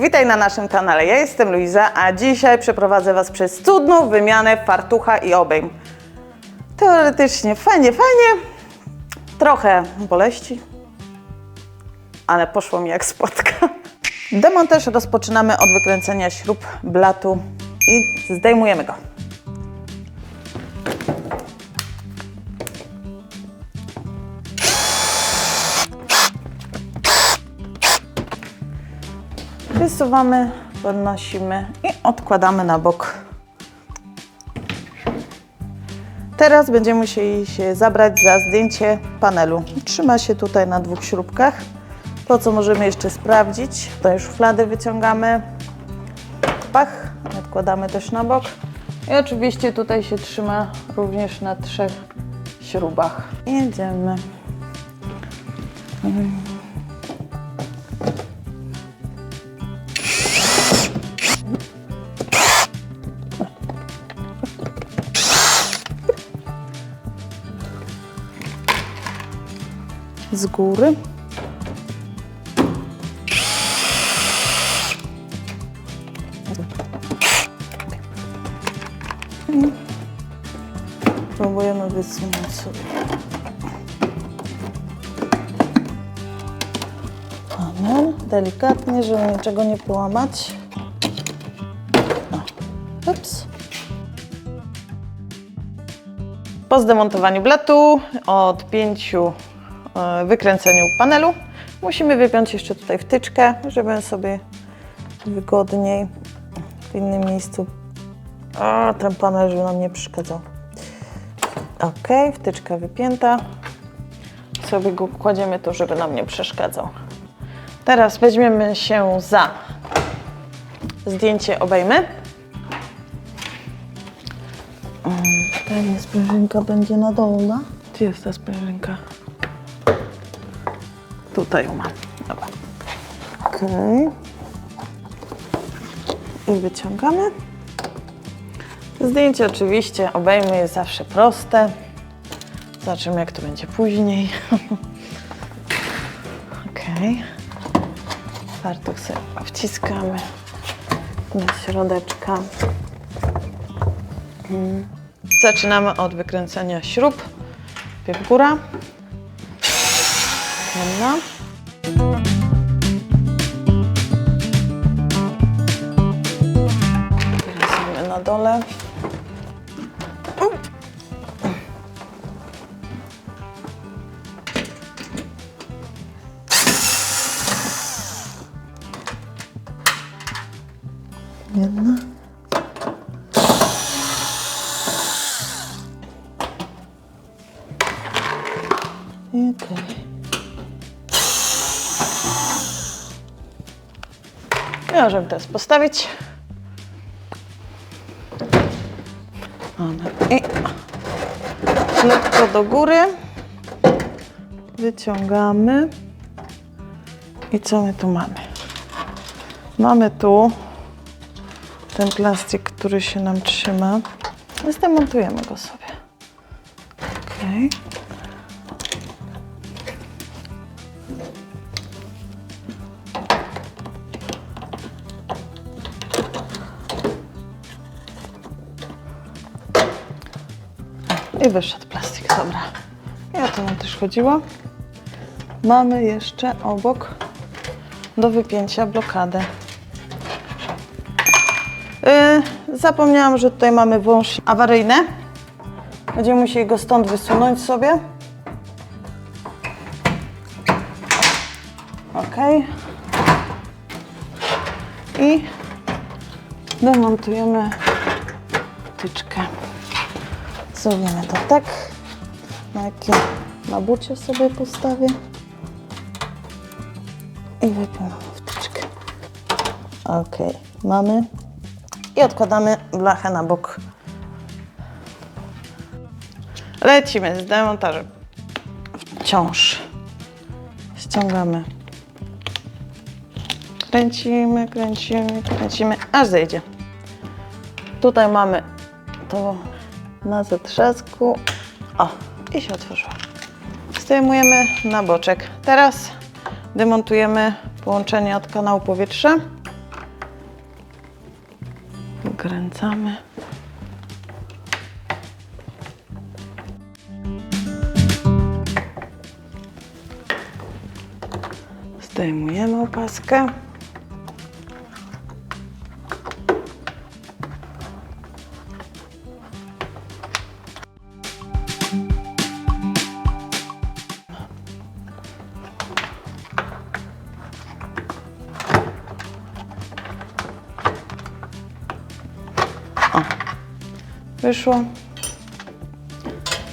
Witaj na naszym kanale. Ja jestem Luiza, a dzisiaj przeprowadzę Was przez cudną wymianę fartucha i obejm. Teoretycznie fajnie, fajnie. Trochę boleści, ale poszło mi jak spotka. Demontaż rozpoczynamy od wykręcenia śrub blatu i zdejmujemy go. Wysuwamy, podnosimy i odkładamy na bok. Teraz będziemy musieli się zabrać za zdjęcie panelu. Trzyma się tutaj na dwóch śrubkach. To, co możemy jeszcze sprawdzić, to już szuflady wyciągamy. Pach, odkładamy też na bok. I oczywiście tutaj się trzyma również na trzech śrubach. Jedziemy. Z góry. Próbujemy wysunąć sobie. Panel, delikatnie, żeby niczego nie połamać. Ups. Po zdemontowaniu blatu, odpięciu, e, wykręceniu panelu, musimy wypiąć jeszcze tutaj wtyczkę, żeby sobie wygodniej w innym miejscu. A, ten panel, żeby nam nie przeszkadzał. Ok, wtyczka wypięta. Sobie go kładziemy tu, żeby nam nie przeszkadzał. Teraz weźmiemy się za zdjęcie obejmy. Pewnie sprężynka będzie na dolna. Gdzie jest ta sprężynka? Tutaj ją mam. Dobra. Okej. I wyciągamy. Zdjęcie oczywiście obejmy jest zawsze proste. Zobaczymy jak to będzie później. Okej. Fartuch sobie wciskamy do środeczka. Zaczynamy od wykręcenia śrub. Pierw góra. Dolna. Teraz na dole. Możemy teraz postawić. I lekko do góry. Wyciągamy. I co my tu mamy? Mamy tu ten plastik, który się nam trzyma. Zdemontujemy go sobie. Okej. Wyszedł plastik, dobra. O to nam też chodziło. Mamy jeszcze obok do wypięcia blokadę. Yy, zapomniałam, że tutaj mamy wąż awaryjny. Będziemy musieli go stąd wysunąć sobie. Ok. I demontujemy wtyczkę. Zrobimy to tak. Na jakie na bucie sobie postawię. I wypinamy wtyczkę. Ok, mamy. I odkładamy blachę na bok. Lecimy z demontażem. Wciąż. Ściągamy. Kręcimy, kręcimy, kręcimy, aż zejdzie. Tutaj mamy to na zatrzasku. O, i się otworzyła. Zdejmujemy na boczek. Teraz demontujemy połączenie od kanału powietrza. Kręcamy. Zdejmujemy opaskę. Wyszło.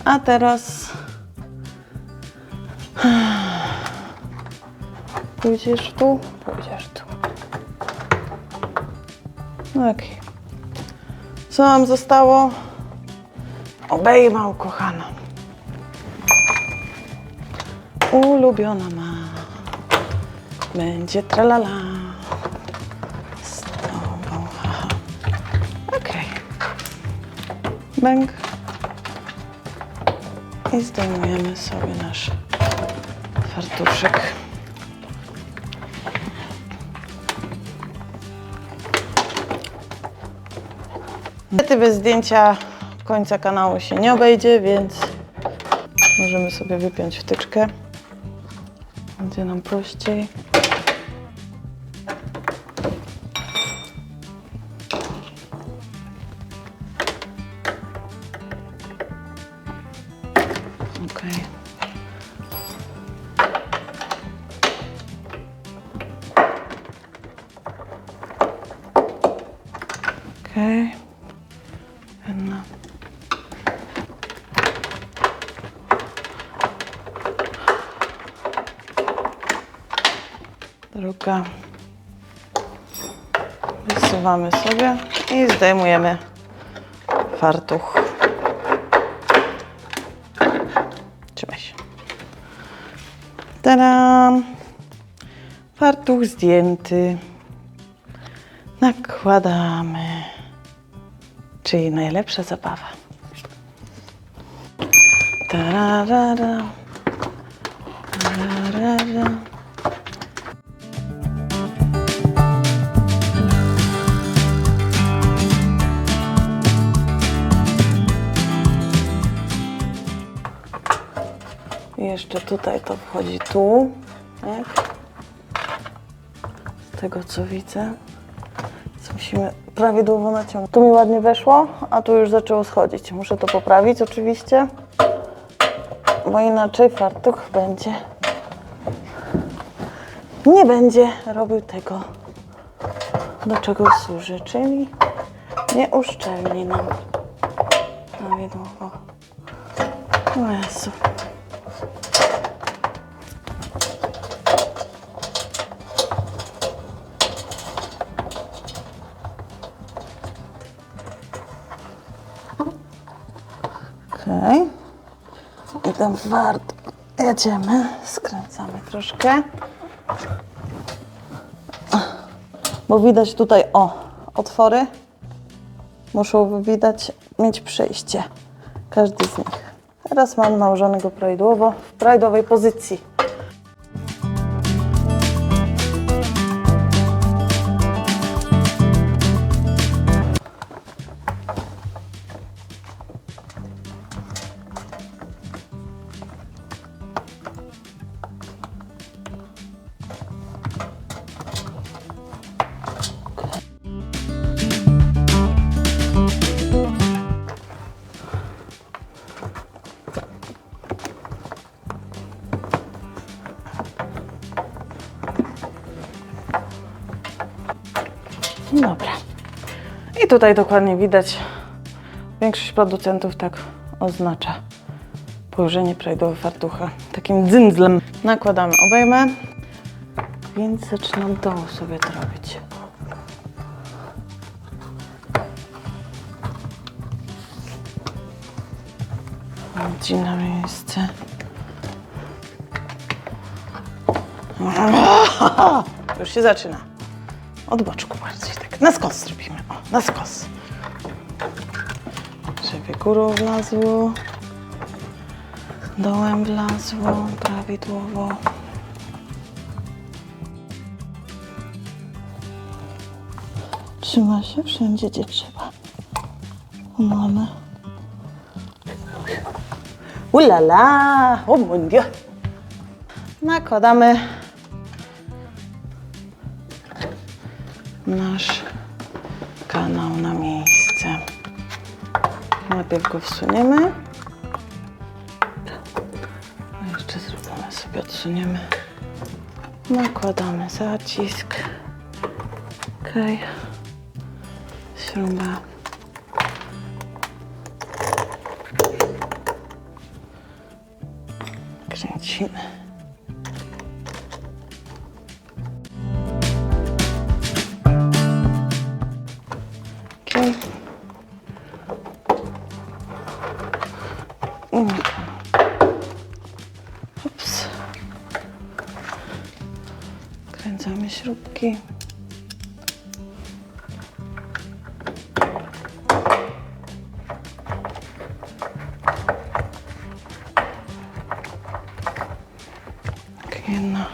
A teraz pójdziesz tu, pójdziesz tu. No. Co nam zostało? Obejma ukochana. Ulubiona ma. Będzie tralala. Bęk. I zdejmujemy sobie nasz fartuszek. Niestety bez zdjęcia końca kanału się nie obejdzie, więc możemy sobie wypiąć wtyczkę. Będzie nam prościej. Okej. Druga. Wysuwamy sobie i zdejmujemy fartuch. Trzymaj się. Tadam! Fartuch zdjęty. Nakładamy. Czyli najlepsza zabawa. Jeszcze tutaj to wchodzi tu, tak? Z tego co widzę. Musimy prawidłowo naciągnąć. Tu mi ładnie weszło, a tu już zaczęło schodzić. Muszę to poprawić oczywiście, bo inaczej fartuch będzie nie będzie robił tego, do czego służy, czyli nie uszczelni nam prawidłowo. O Jezu. Ten wart jedziemy, skręcamy troszkę. Bo widać tutaj, o, otwory. Muszą widać, mieć przejście. Każdy z nich. Teraz mam nałożonego prawidłowo w prawidłowej pozycji. I tutaj dokładnie widać, większość producentów tak oznacza położenie prawidłowe fartucha takim dzyndzlem. Nakładamy obejmę, więc zaczynam dołu sobie to robić. Dziwne miejsce. Już się zaczyna. Od boczku bardziej, tak. Na skos zrobimy. Na skos. Żeby górą wlazło. Dołem wlazło prawidłowo. Trzyma się wszędzie, gdzie trzeba. Mamy. Ulala! O mon Dieu! Nakładamy nasz kanał na miejsce. Najpierw go wsuniemy. Jeszcze zrobimy sobie, odsuniemy. Nakładamy zacisk. Ok. Śruba. Kręcimy. Śrubki. Tak, Jedna.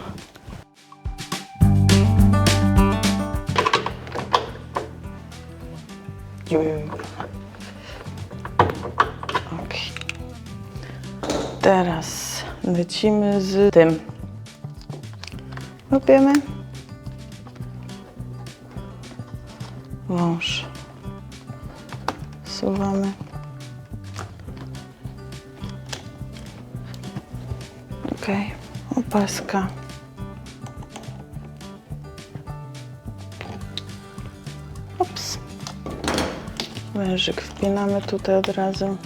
Ok. Teraz lecimy z tym. Łapiemy. Wąż. Suwamy. Ok. Opaska. Ups. Wężyk wpinamy tutaj od razu.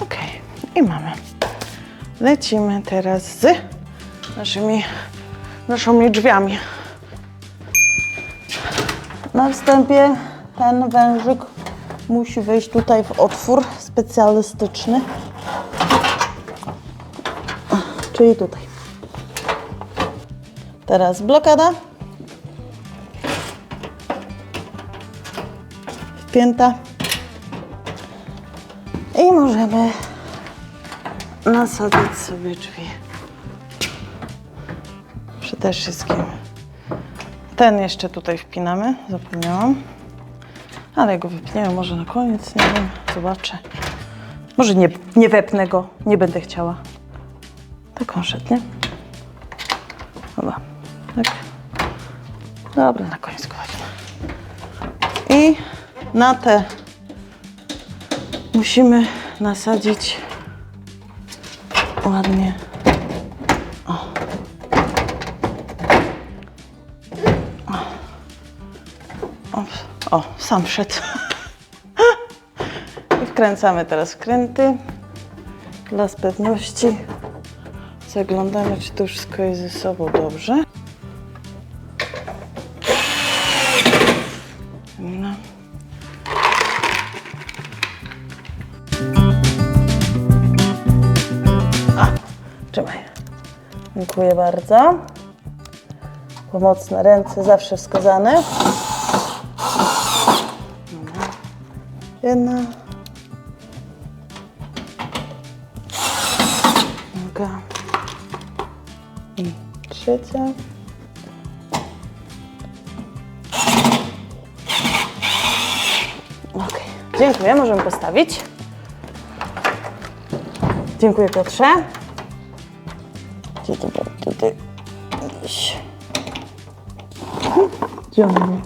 Ok, i mamy. Lecimy teraz z naszymi, naszymi drzwiami. Na wstępie ten wężyk musi wejść tutaj w otwór specjalistyczny, czyli tutaj. Teraz blokada. Wpięta. I możemy nasadzić sobie drzwi. Przede wszystkim ten jeszcze tutaj wpinamy, zapomniałam. Ale go wypniemy może na koniec, nie wiem, zobaczę. Może nie, nie wepnę go, nie będę chciała. Taką szedł, nie? Chyba, tak. Dobra, na koniec go wezmę. I na te musimy nasadzić ładnie. O, o sam wszedł. I wkręcamy teraz wkręty. Dla pewności zaglądamy, czy to wszystko jest ze sobą dobrze. Dziękuję bardzo. Pomocne ręce zawsze wskazane. Jedna. Druga. I trzecia. Ok. Dziękuję, możemy postawić. Dziękuję Piotrze. Tutaj. Gdzieś. Gdzie on był?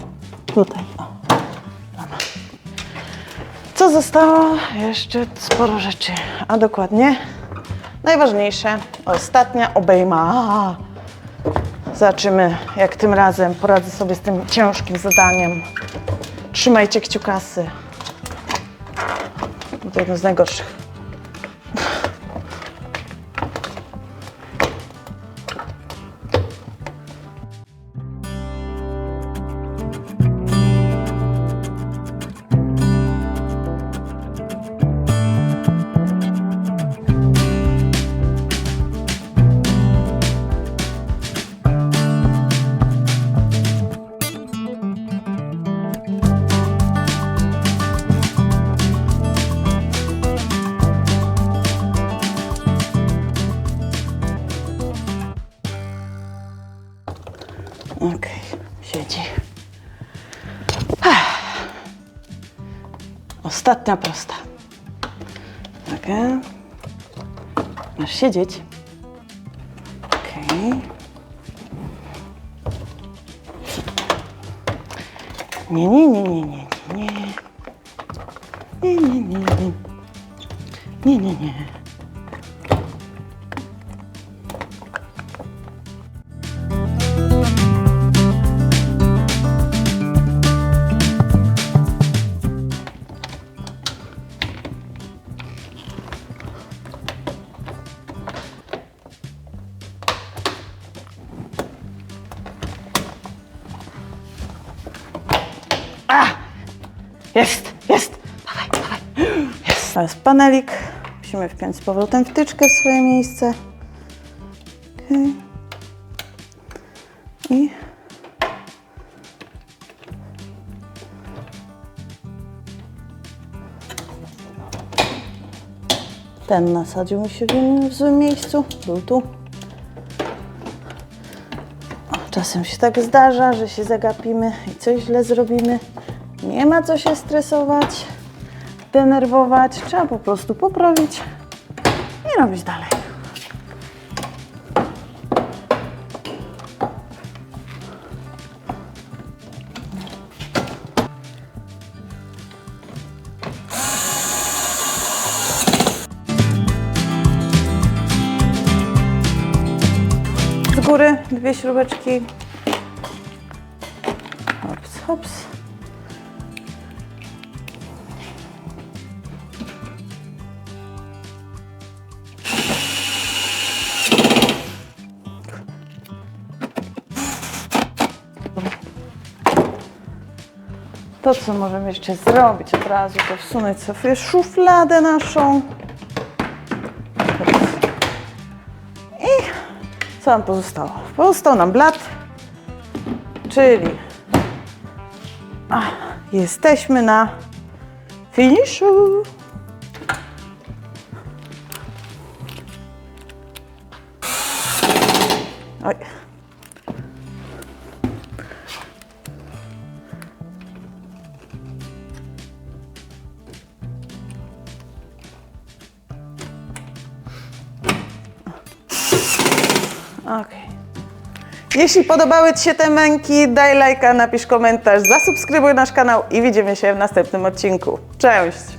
Tutaj. O. Co zostało? Jeszcze sporo rzeczy, a dokładnie najważniejsze, ostatnia obejma. Zobaczymy, jak tym razem poradzę sobie z tym ciężkim zadaniem. Trzymajcie kciukasy. To jedno z najgorszych. Ostatnia prosta. Uwaga. Masz siedzieć. Okej. Nie, nie, nie, nie, nie, nie. Nie, nie, nie, nie. Nie, nie, nie. Jest, jest. Dawaj, dawaj. Jest. To jest panelik. Musimy wpiąć z powrotem wtyczkę w swoje miejsce. I ten nasadził mi się w, złym miejscu. Był tu. Czasem się tak zdarza, że się zagapimy i coś źle zrobimy. Nie ma co się stresować, denerwować. Trzeba po prostu poprawić i robić dalej. Z góry dwie śrubeczki. Hops, hops. To, co możemy jeszcze zrobić od razu, to wsunąć sobie szufladę naszą. I co nam pozostało? Pozostał nam blat, czyli a, jesteśmy na finiszu. Oj. Okej. Jeśli podobały Ci się te męki, daj lajka, napisz komentarz, zasubskrybuj nasz kanał i widzimy się w następnym odcinku. Cześć!